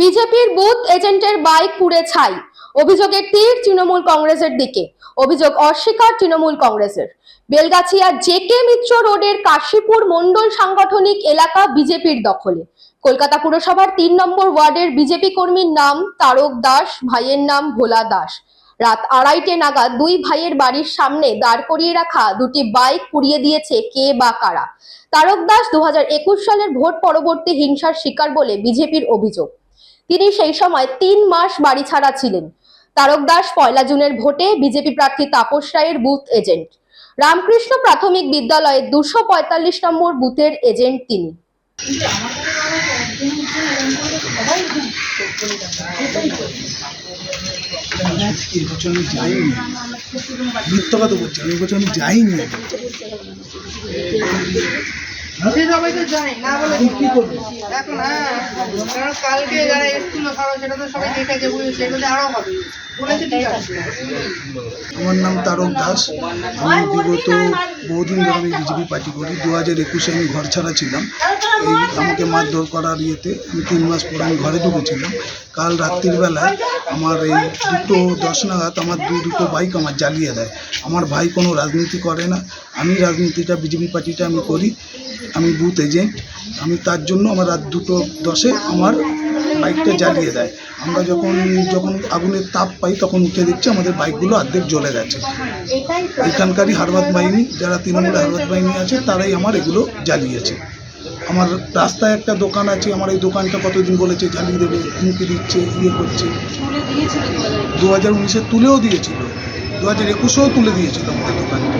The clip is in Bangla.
বিজেপির বুথ এজেন্টের বাইক পুড়ে ছাই। অভিযোগের তীর তৃণমূল কংগ্রেসের দিকে। অভিযোগ অস্বীকার তৃণমূল কংগ্রেসের। বেলগাছিয়া জেকে মিত্র রোডের কাশীপুর মন্ডল সাংগঠনিক এলাকা বিজেপির দখলে। কলকাতা পুরসভার তিন নম্বর ওয়ার্ডের বিজেপি কর্মীর নাম তারক দাস, ভাইয়ের নাম ভোলা দাস। রাত আড়াইটে নাগাদ দুই ভাইয়ের বাড়ির সামনে দাঁড় করিয়ে রাখা দুটি বাইক পুড়িয়ে দিয়েছে কে বা কারা। তারক দাস দু হাজার একুশ সালের ভোট পরবর্তী হিংসার শিকার বলে বিজেপির অভিযোগ। তিনি সেই সময় তিন মাস বাড়ি ছাড়া ছিলেন। তারক দাস পয়লা জুনের ভোটে বিজেপি প্রার্থী তাপস রায়ের বুথ এজেন্ট। রামকৃষ্ণ প্রাথমিক বিদ্যালয়ের দুশো পঁয়তাল্লিশ নম্বর বুথের এজেন্ট তিনি। এবছর যাইনি। বলছি আমি যাইনি। সবাই তো জানে না বলে এখন হ্যাঁ কারণ কালকে যারা এসেছিল সবাই সেটা তো সবাই দেখেছে বুঝেছে এগুলো আরও হবে। বলেছে ঠিক আছে। আমার নাম তারক দাস। আমি বিগত বহুদিন ধরে আমি বিজেপি পার্টি করি। দু হাজার একুশে আমি ঘর ছাড়া ছিলাম। এই আমাকে মারধর করার ইয়েতে আমি তিন মাস পর আমি ঘরে ঢুকেছিলাম। কাল রাত্রির বেলায় আমার এই দুটো দশ নাগাদ আমার দু দুটো বাইক আমার জ্বালিয়ে দেয়। আমার ভাই কোনো রাজনীতি করে না। আমি রাজনীতিটা বিজেপি পার্টিটা আমি করি আমি বুথ এজেন্ট আমি তার জন্য আমার রাত দুটো দশে আমার বাইকটা জ্বালিয়ে দেয়। আমরা যখন যখন আগুনের তাপ পাই তখন উঠে দেখছি আমাদের বাইকগুলো অর্ধেক জ্বলে গেছে। এখানকারই হারবাদ বাহিনী যারা তৃণমূল হারবাদ বাহিনী আছে তারাই আমার এগুলো জ্বালিয়েছে। আমার রাস্তায় একটা দোকান আছে আমার এই দোকানটা কতদিন বলেছে জ্বালিয়ে দেবে হুমকি দিচ্ছে ইয়ে করছে। দু হাজার উনিশে তুলেও দিয়েছিল। দু হাজার একুশেও তুলে দিয়েছিল আমাদের দোকানটা।